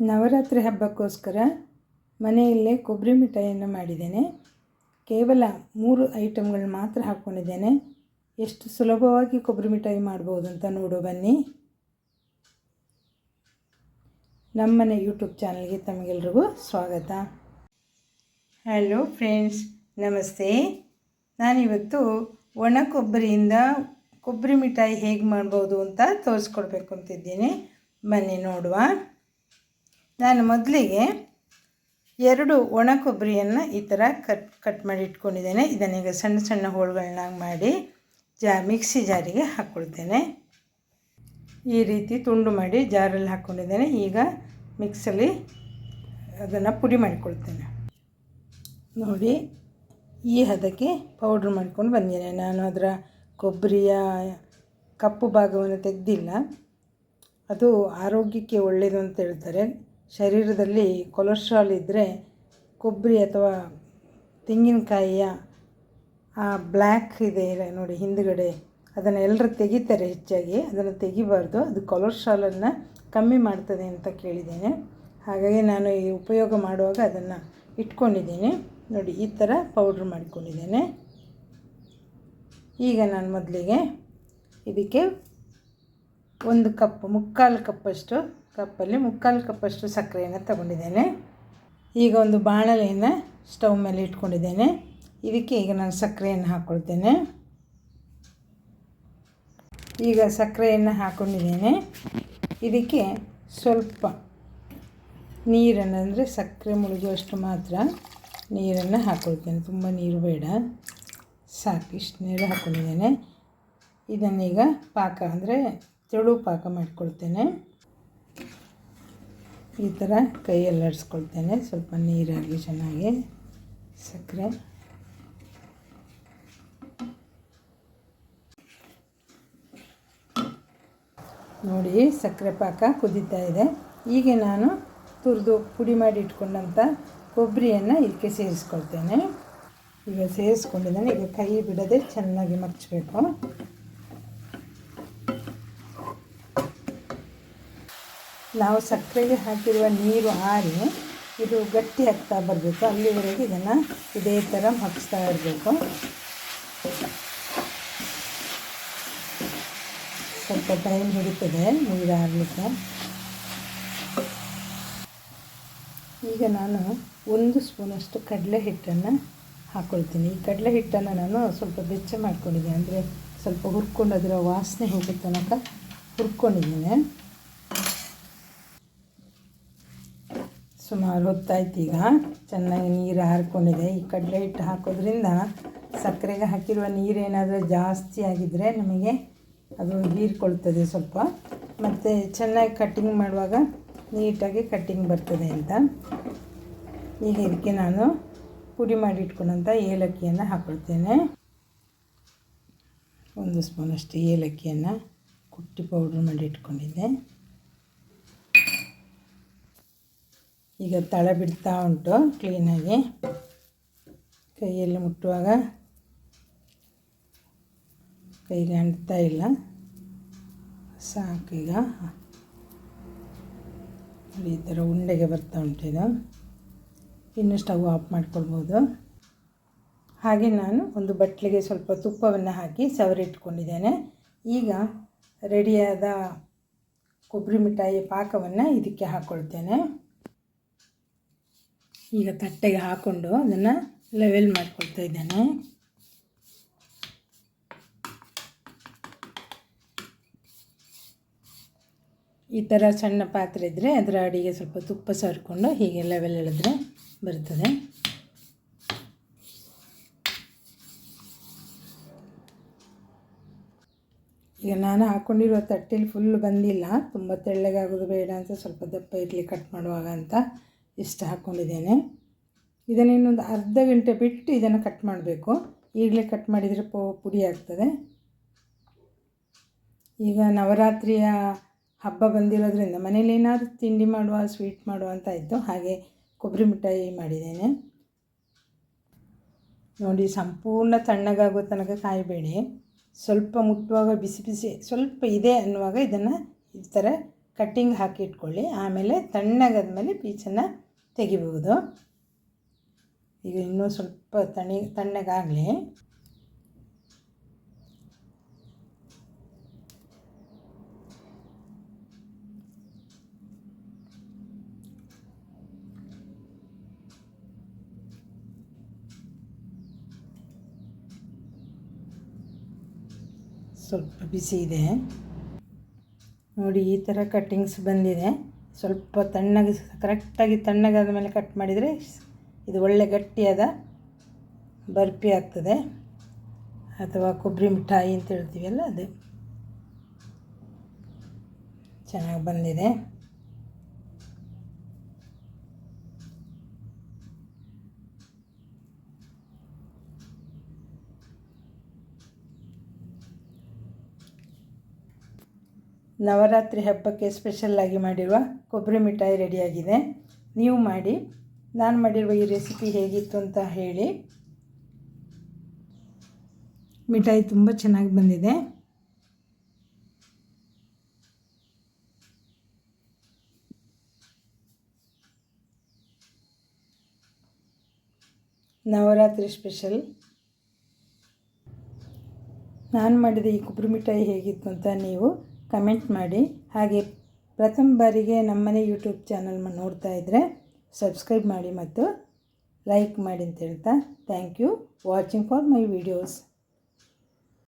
ನವರಾತ್ರಿ ಹಬ್ಬಕ್ಕೋಸ್ಕರ ಮನೆಯಲ್ಲೇ ಕೊಬ್ಬರಿ ಮಿಠಾಯಿಯನ್ನು ಮಾಡಿದ್ದೇನೆ. ಕೇವಲ ಮೂರು ಐಟಮ್ಗಳು ಮಾತ್ರ ಹಾಕ್ಕೊಂಡಿದ್ದೇನೆ. ಎಷ್ಟು ಸುಲಭವಾಗಿ ಕೊಬ್ಬರಿ ಮಿಠಾಯಿ ಮಾಡ್ಬೋದು ಅಂತ ನೋಡು ಬನ್ನಿ. ನಮ್ಮನೆ ಯೂಟ್ಯೂಬ್ ಚಾನಲ್ಗೆ ತಮಗೆಲ್ರಿಗೂ ಸ್ವಾಗತ. ಹಲೋ ಫ್ರೆಂಡ್ಸ್, ನಮಸ್ತೆ. ನಾನಿವತ್ತು ಒಣ ಕೊಬ್ಬರಿಯಿಂದ ಕೊಬ್ಬರಿ ಮಿಠಾಯಿ ಹೇಗೆ ಮಾಡ್ಬೋದು ಅಂತ ತೋರಿಸ್ಕೊಡ್ಬೇಕು ಅಂತಿದ್ದೀನಿ. ಬನ್ನಿ ನೋಡುವ. ನಾನು ಮೊದಲಿಗೆ ಎರಡು ಒಣ ಕೊಬ್ಬರಿಯನ್ನು ಈ ಥರ ಕಟ್ ಕಟ್ ಮಾಡಿ ಇಟ್ಕೊಂಡಿದ್ದೇನೆ. ಇದನ್ನೀಗ ಸಣ್ಣ ಸಣ್ಣ ಹೋಳುಗಳನ್ನಾಗಿ ಮಾಡಿ ಜಾ, ಮಿಕ್ಸಿ ಜಾರಿಗೆ ಹಾಕ್ಕೊಳ್ತೇನೆ. ಈ ರೀತಿ ತುಂಡು ಮಾಡಿ ಜಾರಲ್ಲಿ ಹಾಕ್ಕೊಂಡಿದ್ದೇನೆ. ಈಗ ಮಿಕ್ಸಲ್ಲಿ ಅದನ್ನು ಪುಡಿ ಮಾಡಿಕೊಳ್ತೇನೆ. ನೋಡಿ, ಈ ಹದಕ್ಕೆ ಪೌಡ್ರ್ ಮಾಡ್ಕೊಂಡು ಬಂದಿದ್ದೇನೆ. ನಾನು ಅದರ ಕೊಬ್ಬರಿಯ ಕಪ್ಪು ಭಾಗವನ್ನು ತೆಗೆದಿಲ್ಲ. ಅದು ಆರೋಗ್ಯಕ್ಕೆ ಒಳ್ಳೆಯದು ಅಂತ ಹೇಳ್ತಾರೆ. ಶರೀರದಲ್ಲಿ ಕೊಲೆಸ್ಟ್ರಾಲ್ ಇದ್ದರೆ ಕೊಬ್ಬರಿ ಅಥವಾ ತೆಂಗಿನಕಾಯಿಯ ಆ ಬ್ಲ್ಯಾಕ್ ಇದೆ ನೋಡಿ ಹಿಂದುಗಡೆ, ಅದನ್ನು ಎಲ್ಲರೂ ತೆಗಿತಾರೆ ಹೆಚ್ಚಾಗಿ, ಅದನ್ನು ತೆಗಿಬಾರ್ದು, ಅದು ಕೊಲೆಸ್ಟ್ರಾಲನ್ನು ಕಮ್ಮಿ ಮಾಡ್ತದೆ ಅಂತ ಕೇಳಿದ್ದೇನೆ. ಹಾಗಾಗಿ ನಾನು ಈ ಉಪಯೋಗ ಮಾಡುವಾಗ ಅದನ್ನು ಇಟ್ಕೊಂಡಿದ್ದೀನಿ. ನೋಡಿ, ಈ ಥರ ಪೌಡ್ರ್ ಮಾಡಿಕೊಂಡಿದ್ದೇನೆ. ಈಗ ನಾನು ಮೊದಲಿಗೆ ಇದಕ್ಕೆ ಒಂದು ಕಪ್, ಮುಕ್ಕಾಲು ಕಪ್ಪಷ್ಟು ಕಪ್ಪಲ್ಲಿ ಮುಕ್ಕಾಲು ಕಪ್ಪಷ್ಟು ಸಕ್ಕರೆಯನ್ನು ತಗೊಂಡಿದ್ದೇನೆ. ಈಗ ಒಂದು ಬಾಣಲೆಯನ್ನು ಸ್ಟವ್ ಮೇಲೆ ಇಟ್ಕೊಂಡಿದ್ದೇನೆ. ಇದಕ್ಕೆ ಈಗ ನಾನು ಸಕ್ಕರೆಯನ್ನು ಹಾಕ್ಕೊಳ್ತೇನೆ. ಈಗ ಸಕ್ಕರೆಯನ್ನು ಹಾಕ್ಕೊಂಡಿದ್ದೇನೆ. ಇದಕ್ಕೆ ಸ್ವಲ್ಪ ನೀರನ್ನು, ಅಂದರೆ ಸಕ್ಕರೆ ಮುಳುಗುವಷ್ಟು ಮಾತ್ರ ನೀರನ್ನು ಹಾಕ್ಕೊಳ್ತೇನೆ. ತುಂಬ ನೀರು ಬೇಡ ಸಾಕು ಇಷ್ಟು ನೀರು ಹಾಕ್ಕೊಂಡಿದ್ದೇನೆ. ಇದನ್ನೀಗ ಪಾಕ, ಅಂದರೆ ತೆಳು ಪಾಕ ಮಾಡ್ಕೊಳ್ತೇನೆ. ಈ ಥರ ಕೈಯಲ್ಲಿ ಆಡಿಸ್ಕೊಳ್ತೇನೆ ಸ್ವಲ್ಪ ನೀರಾಗಿ ಚೆನ್ನಾಗಿ ಸಕ್ಕರೆ. ನೋಡಿ ಸಕ್ಕರೆ ಪಾಕ ಕುದೀತಾ ಇದೆ. ಈಗ ನಾನು ತುರಿದು ಪುಡಿ ಮಾಡಿ ಇಟ್ಕೊಂಡಂಥ ಕೊಬ್ಬರಿಯನ್ನು ಇದಕ್ಕೆ ಸೇರಿಸ್ಕೊಳ್ತೇನೆ. ಈಗ ಸೇರಿಸ್ಕೊಂಡಿದ್ದಾನೆ. ಈಗ ಕೈ ಬಿಡದೆ ಚೆನ್ನಾಗಿ ಮಚ್ಚಬೇಕು ನಾವು ಸಕ್ಕರೆಗೆ ಹಾಕಿರುವ ನೀರು ಆರಿ ಇದು ಗಟ್ಟಿ ಹಾಕ್ತಾ ಬರಬೇಕು. ಅಲ್ಲಿವರೆಗೆ ಇದನ್ನು ಇದೇ ಥರ ಹಾಕಿಸ್ತಾ ಇರಬೇಕು. ಸ್ವಲ್ಪ ಟೈಮ್ ಹಿಡಿತದೆ ನೀರು ಆರಲಿಕ್ಕೆ ಈಗ ನಾನು ಒಂದು ಸ್ಪೂನಷ್ಟು ಕಡಲೆ ಹಿಟ್ಟನ್ನು ಹಾಕ್ಕೊಳ್ತೀನಿ ಈ ಕಡಲೆ ಹಿಟ್ಟನ್ನು ನಾನು ಸ್ವಲ್ಪ ಬೆಚ್ಚ ಮಾಡ್ಕೊಂಡಿದ್ದೀನಿ. ಅಂದರೆ ಸ್ವಲ್ಪ ಹುರ್ಕೊಂಡು ಅದರ ವಾಸನೆ ಹೋಗೋ ತನಕ ಹುರ್ಕೊಂಡಿದ್ದೀನಿ. ಸುಮಾರು ಹೊತ್ತಾಯ್ತು ಈಗ. ಚೆನ್ನಾಗಿ ನೀರು ಹಾರ್ಕೊಂಡಿದೆ ಈ ಕಡಲೆ ಹಿಟ್ಟು ಹಾಕೋದ್ರಿಂದ ಸಕ್ಕರೆಗೆ ಹಾಕಿರುವ ನೀರೇನಾದರೂ ಜಾಸ್ತಿ ಆಗಿದ್ದರೆ ನಮಗೆ ಅದು ಹೀರ್ಕೊಳ್ತದೆ ಸ್ವಲ್ಪ. ಮತ್ತು ಚೆನ್ನಾಗಿ ಕಟ್ಟಿಂಗ್ ಮಾಡುವಾಗ ನೀಟಾಗಿ ಕಟ್ಟಿಂಗ್ ಬರ್ತದೆ ಅಂತ. ಈಗ ಇದಕ್ಕೆ ನಾನು ಪುಡಿ ಮಾಡಿ ಇಟ್ಕೊಂಡಂಥ ಏಲಕ್ಕಿಯನ್ನು ಹಾಕ್ಕೊಳ್ತೇನೆ ಒಂದು ಸ್ಪೂನಷ್ಟು ಏಲಕ್ಕಿಯನ್ನು ಕುಟ್ಟಿ ಪೌಡ್ರ್ ಮಾಡಿ ಇಟ್ಕೊಂಡಿದ್ದೆ. ಈಗ ತಳ ಬಿಡ್ತಾ ಉಂಟು ಕ್ಲೀನಾಗಿ ಕೈಯಲ್ಲಿ ಮುಟ್ಟುವಾಗ ಕೈಗೆ ಅಂಟ್ತಾ ಇಲ್ಲ. ಸಾಕೀಗ ಈ ಥರ ಉಂಡೆಗೆ ಬರ್ತಾ ಉಂಟು ಇದು. ಇನ್ನು ಸ್ಟವ್ ಆಫ್ ಮಾಡ್ಕೊಳ್ಬೋದು. ಹಾಗೆ ನಾನು ಒಂದು ಬಟ್ಲಿಗೆ ಸ್ವಲ್ಪ ತುಪ್ಪವನ್ನು ಹಾಕಿ ಸವರಿಟ್ಕೊಂಡಿದ್ದೇನೆ. ಈಗ ರೆಡಿಯಾದ ಕೊಬ್ಬರಿ ಮಿಠಾಯಿ ಪಾಕವನ್ನು ಇದಕ್ಕೆ ಹಾಕ್ಕೊಳ್ತೇನೆ ಈಗ ತಟ್ಟೆಗೆ ಹಾಕ್ಕೊಂಡು ಅದನ್ನು ಲೆವೆಲ್ ಮಾಡ್ಕೊಳ್ತಾ ಇದ್ದೇನೆ. ಈ ಥರ ಸಣ್ಣ ಪಾತ್ರೆ ಇದ್ದರೆ ಅದರ ಅಡಿಗೆ ಸ್ವಲ್ಪ ತುಪ್ಪ ಸರ್ಕೊಂಡು ಹೀಗೆ ಲೆವೆಲ್ ಎಳೆದ್ರೆ ಬರ್ತದೆ. ಈಗ ನಾನು ಹಾಕ್ಕೊಂಡಿರುವ ತಟ್ಟೆಲಿ ಫುಲ್ ಬಂದಿಲ್ಲ. ತುಂಬ ತೆಳ್ಳಗಾಗೋದು ಬೇಡ ಅಂತ ಸ್ವಲ್ಪ ದಪ್ಪ ಇರಲಿ ಕಟ್ ಮಾಡುವಾಗ ಅಂತ. ಇಷ್ಟು ಹಾಕ್ಕೊಂಡಿದ್ದೇನೆ. ಇದನ್ನು ಇನ್ನೊಂದು ಅರ್ಧ ಗಂಟೆ ಬಿಟ್ಟು ಇದನ್ನು ಕಟ್ ಮಾಡಬೇಕು. ಈಗಲೇ ಕಟ್ ಮಾಡಿದರೆ ಪೋ, ಪುಡಿ ಆಗ್ತದೆ. ಈಗ ನವರಾತ್ರಿಯ ಹಬ್ಬ ಬಂದಿರೋದ್ರಿಂದ ಮನೇಲಿ ಏನಾದರೂ ತಿಂಡಿ ಮಾಡುವ ಸ್ವೀಟ್ ಮಾಡುವ ಅಂತ ಇತ್ತು. ಹಾಗೆ ಕೊಬ್ಬರಿ ಮಿಠಾಯಿ ಮಾಡಿದ್ದೇನೆ. ನೋಡಿ, ಸಂಪೂರ್ಣ ತಣ್ಣಗಾಗೋ ತನಕ ಕಾಯಬೇಡಿ. ಸ್ವಲ್ಪ ಮುಟ್ಟುವಾಗ ಬಿಸಿ ಬಿಸಿ, ಸ್ವಲ್ಪ ಇದೆ ಅನ್ನುವಾಗ ಇದನ್ನು ಈ ಥರ ಕಟ್ಟಿಂಗ್ ಹಾಕಿ ಇಟ್ಕೊಳ್ಳಿ. ಆಮೇಲೆ ತಣ್ಣಗಾದ್ಮೇಲೆ ಪೀಸನ್ನು ತೆಗಿಬಹುದು. ಈಗ ಇನ್ನೂ ಸ್ವಲ್ಪ ತಣಿ ತಣ್ಣಗಾಗಲಿ. ಸ್ವಲ್ಪ ಬಿಸಿ ಇದೆ. ನೋಡಿ ಈ ಥರ ಕಟ್ಟಿಂಗ್ಸ್ ಬಂದಿದೆ. ಸ್ವಲ್ಪ ತಣ್ಣಗೆ, ಕರೆಕ್ಟಾಗಿ ತಣ್ಣಗಾದ ಮೇಲೆ ಕಟ್ ಮಾಡಿದರೆ ಇದು ಒಳ್ಳೆ ಗಟ್ಟಿಯಾದ ಬರ್ಫಿ ಆಗ್ತದೆ. ಅಥವಾ ಕೊಬ್ಬರಿ ಮಿಠಾಯಿ ಅಂತ ಹೇಳ್ತೀವಲ್ಲ ಅದು. ಚೆನ್ನಾಗಿ ಬಂದಿದೆ. ನವರಾತ್ರಿ ಹಬ್ಬಕ್ಕೆ ಸ್ಪೆಷಲ್ಲಾಗಿ ಮಾಡಿರುವ ಕೊಬ್ಬರಿ ಮಿಠಾಯಿ ರೆಡಿಯಾಗಿದೆ. ನೀವು ಮಾಡಿ, ನಾನು ಮಾಡಿರುವ ಈ ರೆಸಿಪಿ ಹೇಗಿತ್ತು ಅಂತ ಹೇಳಿ. ಮಿಠಾಯಿ ತುಂಬ ಚೆನ್ನಾಗಿ ಬಂದಿದೆ. ನವರಾತ್ರಿ ಸ್ಪೆಷಲ್ ನಾನು ಮಾಡಿದ ಈ ಕೊಬ್ಬರಿ ಮಿಠಾಯಿ ಹೇಗಿತ್ತು ಅಂತ ನೀವು ಕಮೆಂಟ್ ಮಾಡಿ. ಹಾಗೆ ಪ್ರಥಮ ಬಾರಿಗೆ ನಮ್ಮನೆ ಯೂಟ್ಯೂಬ್ ಚಾನಲ್ ನೋಡ್ತಾ ಇದ್ದರೆ ಸಬ್ಸ್ಕ್ರೈಬ್ ಮಾಡಿ ಮತ್ತು ಲೈಕ್ ಮಾಡಿ ಅಂತ ಹೇಳ್ತಾ thank you watching for my videos.